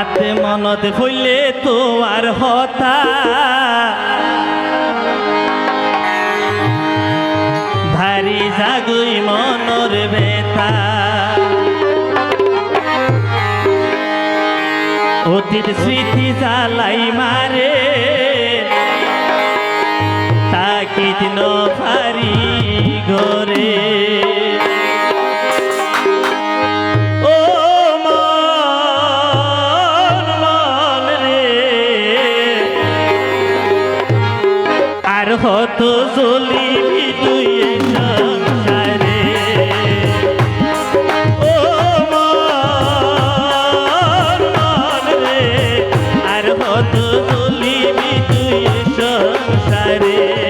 আতে মনত হইলে তো আর হতা। ভারি জাগুই মনর বেতা অতীত স্মৃতি জালাই মারে। তাকিদিন ভারি গরে রে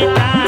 তা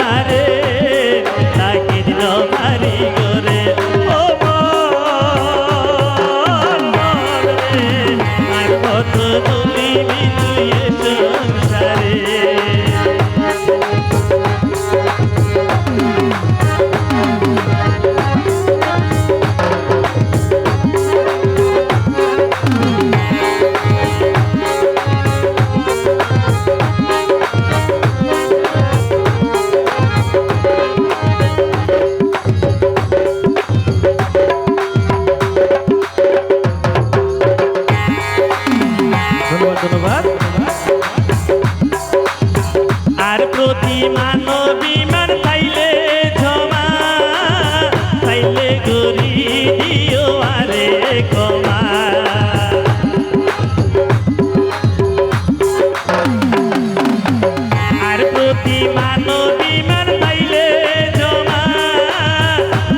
মারে লাগিল মারি ধন্যবাদ আর প্রতি মানবী পাইলে জমা পাইলে গরি দিও আরে ক্ষমা। আর প্রতি মানবী মান পাইলে জমা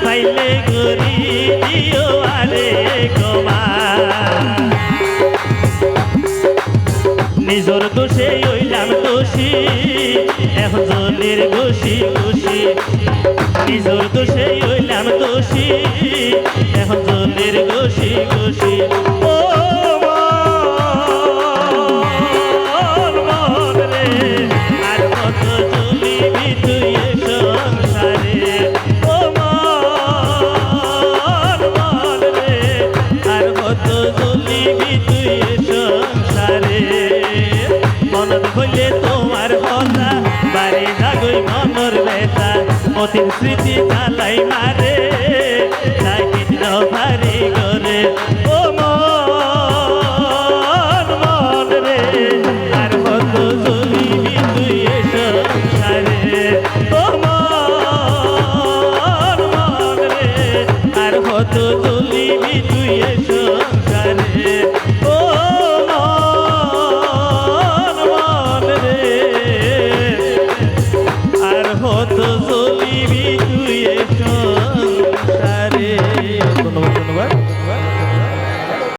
পাইলে গরি দিও দোষী এখন জলের ঘষি ঘষি নিজর দোষে হইলাম দোষী এখন জলের ঘষি বাড়ি জাগই মনর বেতা অতীত স্মৃতি তালাই মারে। থাকিত ভারি করে ও